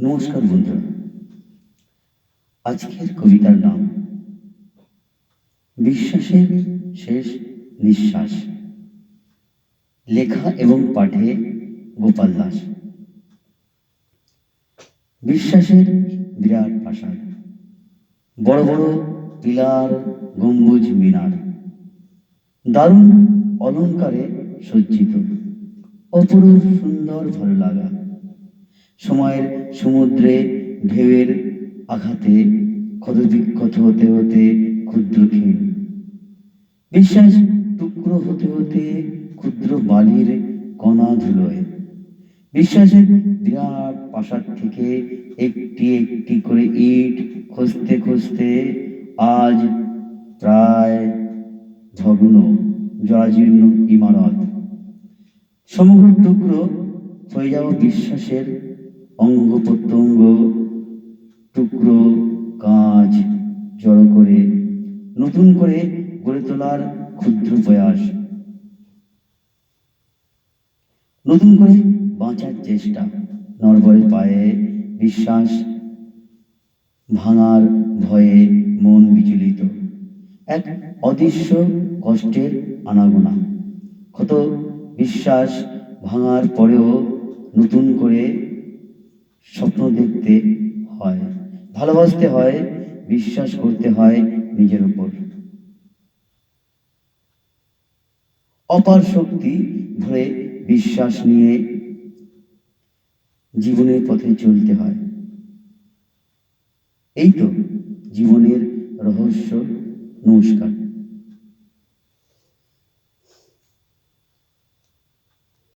নমস্কার বন্ধুরা আজকের কবিতার নাম, বিশ্বাসের শেষ নিঃশ্বাস। লেখা এবং পাঠে গোপাল দাস। বিশ্বাসের বিরাট প্রাসাদ বড় বড় পিলার, গম্বুজ, মিনার। দারুণ অলঙ্কারে সজ্জিত। অপরূপ সুন্দর ভালো লাগা সময়ের সমুদ্রে ঢেউয়ের আঘাতে ক্ষতবিক্ষত হতে হতে ক্ষুদ্র ক্ষীণ। বিশ্বাস টুকরো হতে হতে ক্ষুদ্র বালির কণা ধুলোয়। বিশ্বাসের বিরাট প্রাসাদ থেকে একটি একটি করে ইট খসতে খুঁজতে আজ প্রায় ভগ্ন জরাজীর্ণ ইমারত। সমগ্র টুকরো হয়ে যাওয়া বিশ্বাসের অঙ্গ প্রত্যঙ্গ টুকরো কাজ জড়ো করে নতুন করে গড়ে তোলার ক্ষুদ্র প্রয়াস। নতুন করে বাঁচার চেষ্টা, নরবরে পায়ে বিশ্বাস, ভাঙার ভয়ে মন বিচলিত। এক অদৃশ্য কষ্টের আনাগোনা। কত বিশ্বাস ভাঙার পরেও নতুন করে স্বপ্ন দেখতে হয়, ভালোবাসতে হয়, বিশ্বাস করতে হয় নিজের উপর। অপার শক্তি ধরে বিশ্বাস নিয়ে জীবনের পথে চলতে হয়। এই তো জীবনের রহস্য নমস্কার।